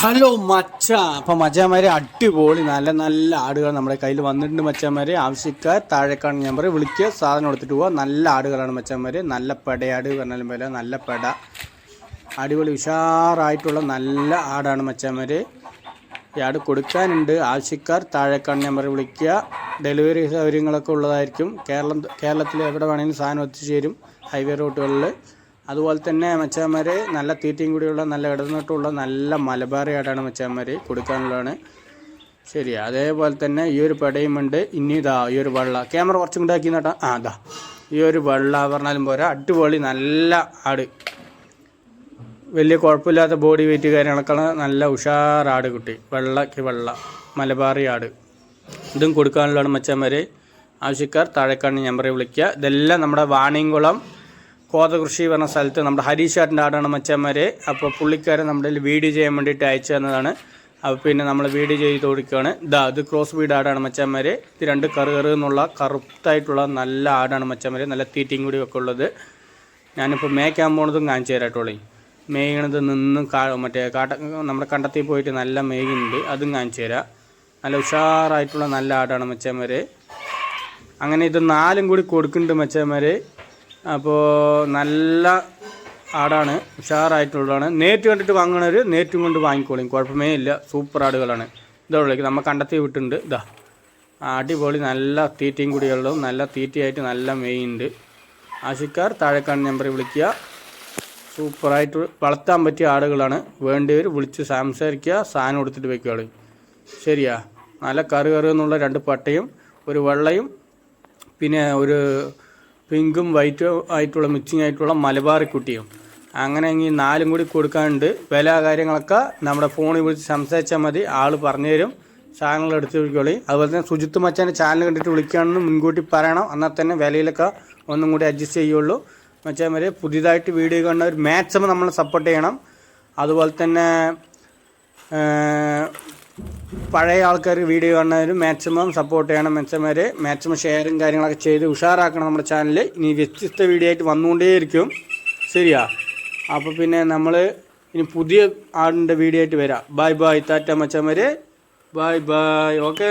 Hello മച്ച. അപ്പൊ മച്ചാമാരെ അടിപൊളി നല്ല നല്ല ആടുകൾ നമ്മുടെ കയ്യിൽ വന്നിട്ടുണ്ട് മച്ചാമാരെ ആവശ്യക്കാർ താഴേക്കാണ് പറയും വിളിക്കുക സാധനം എടുത്തിട്ട് പോവുക നല്ല ആടുകളാണ് മച്ചാമാരെ നല്ല പെടയാട് പറഞ്ഞാലും പോലെ നല്ല പെട. അടിപൊളി ഉഷാറായിട്ടുള്ള നല്ല ആടാണ് മച്ചാമാര് ഈ ആട് കൊടുക്കാനുണ്ട്. ആവശ്യക്കാർ താഴേക്കാണ് പറയും വിളിക്കുക. ഡെലിവറി സൗകര്യങ്ങളൊക്കെ ഉള്ളതായിരിക്കും. കേരളം കേരളത്തിൽ എവിടെ വേണമെങ്കിലും സാധനം എത്തിച്ചേരും ഹൈവേ റൂട്ടുകളിൽ അതുപോലെ തന്നെ മച്ചാന്മാർ നല്ല തീറ്റയും കൂടിയുള്ള നല്ല ഇടന്നിട്ടുള്ള നല്ല മലബാറി ആടാണ് മച്ചാന്മാർ കൊടുക്കാനുള്ളതാണ്. ശരി അതേപോലെ തന്നെ ഈ ഒരു പടയുമുണ്ട് ഇനി ഇതാ ഈ ഒരു വെള്ള. ക്യാമറ കുറച്ചും കൂടെ ആക്കി നട്ടാ ആ അതാ ഈ ഒരു വെള്ള പറഞ്ഞാലും പോരാ. അടിപൊളി നല്ല ആട്. വലിയ കുഴപ്പമില്ലാത്ത ബോഡി വെയിറ്റ് കാര്യങ്ങളൊക്കെ നല്ല ഉഷാറാട് കുട്ടി. വെള്ളക്ക് വെള്ള. മലബാറി ആട്. ഇതും കൊടുക്കാനുള്ളതാണ് മച്ചാന്മാരെ. ആവശ്യക്കാർ താഴേക്കാണ് പറയും വിളിക്കുക. ഇതെല്ലാം നമ്മുടെ വാണിയംകുളം കോതകൃഷി പറഞ്ഞ സ്ഥലത്ത് നമ്മുടെ ഹരീഷാട്ടിന്റെ ആടാണ് മച്ചാന്മാരെ. അപ്പോൾ പുള്ളിക്കാരൻ നമ്മുടെ വീഡിയോ ചെയ്യാൻ വേണ്ടിയിട്ട് അയച്ചു തന്നതാണ്. അപ്പോൾ പിന്നെ നമ്മൾ വീഡിയോ ചെയ്ത് കൊടുക്കുകയാണ്. ഇതാ ഇത് ക്രോസ് ബീഡ് ആടാണ് മച്ചാന്മാരെ. ഇത് രണ്ട് കറു കറുന്നുള്ള കറുത്തായിട്ടുള്ള നല്ല ആടാണ് മച്ചാന്മാരെ. നല്ല തീറ്റയും കൂടി ഒക്കെ ഉള്ളത്. ഞാനിപ്പോൾ മേയ്ക്കാൻ പോണതും കാണിച്ചു തരാട്ടോളേ മേയണത് നിന്നും കാ മറ്റേ കാട്ട നമ്മുടെ കണ്ടത്തിൽ പോയിട്ട് നല്ല മേയുന്നുണ്ട് അതും കാണിച്ചു തരാം. നല്ല ഉഷാറായിട്ടുള്ള നല്ല ആടാണ് മച്ചാന്മാരെ. അങ്ങനെ ഇത് നാലും കൂടി കൊടുക്കുന്നുണ്ട് മച്ചാന്മാരെ. അപ്പോൾ നല്ല ആടാണ് ഉഷാറായിട്ടുള്ളതാണ്. നേറ്റ് കണ്ടിട്ട് വാങ്ങണവർ നേറ്റും കൊണ്ട് വാങ്ങിക്കോളും. കുഴപ്പമേ ഇല്ല. സൂപ്പർ ആടുകളാണ്. ഇതുള്ളേക്ക് നമ്മൾ കണ്ടെത്തി വിട്ടുണ്ട്. ഇതാ. അടിപൊളി നല്ല തീറ്റയും കൂടിയുള്ളതും നല്ല തീറ്റയായിട്ട് നല്ല മെയിനുണ്ട് ആശിക്കാർ താഴെക്കാണ് നമ്പറിൽ വിളിക്കുക. സൂപ്പറായിട്ട് വളർത്താൻ പറ്റിയ ആടുകളാണ്. വേണ്ടിവർ വിളിച്ച് സംസാരിക്കുക സാധനം കൊടുത്തിട്ട് വയ്ക്കുകയാണ് ശരിയാ. നല്ല കറുകറു കറ് എന്നുള്ള രണ്ട് പട്ടയും ഒരു വെള്ളയും പിന്നെ ഒരു പിങ്കും വൈറ്റും ആയിട്ടുള്ള മിക്സിങ് ആയിട്ടുള്ള മലബാറി കുട്ടിയും. അങ്ങനെ ഈ നാലും കൂടി കൊടുക്കാണ്ട് വില കാര്യങ്ങളൊക്കെ നമ്മുടെ ഫോണിൽ വിളിച്ച് സംസാരിച്ചാൽ മതി. ആൾ പറഞ്ഞു തരും സാധനങ്ങൾ എടുത്ത് വിളിക്കോളി. അതുപോലെ തന്നെ സുജിത്ത് മച്ചാന്റെ ചാനൽ കണ്ടിട്ട് വിളിക്കുകയാണെന്ന് മുൻകൂട്ടി പറയണം. എന്നാൽ തന്നെ വിലയിലൊക്കെ ഒന്നും കൂടി അഡ്ജസ്റ്റ് ചെയ്യുള്ളൂ മച്ചാൻ വരെ പുതിയതായിട്ട് വീഡിയോ കണ്ടവർ മാക്സിമം നമ്മൾ സപ്പോർട്ട് ചെയ്യണം. അതുപോലെ തന്നെ പഴയ ആൾക്കാർ വീഡിയോ കാണുന്നവരും മാക്സിമം സപ്പോർട്ട് ചെയ്യണം മെച്ചന്മാരെ മാക്സിമം ഷെയറും കാര്യങ്ങളൊക്കെ ചെയ്ത് ഉഷാറാക്കണം നമ്മുടെ ചാനൽ ഇനി വ്യത്യസ്ത വീഡിയോ ആയിട്ട് വന്നുകൊണ്ടേയിരിക്കും. ശരിയാ? അപ്പോൾ പിന്നെ നമ്മൾ ഇനി പുതിയ ആടിന്റെ വീഡിയോ ആയിട്ട് വരാം. ബൈ ബൈ താറ്റ മച്ചന്മാരെ ബൈ ബൈ ഓക്കെ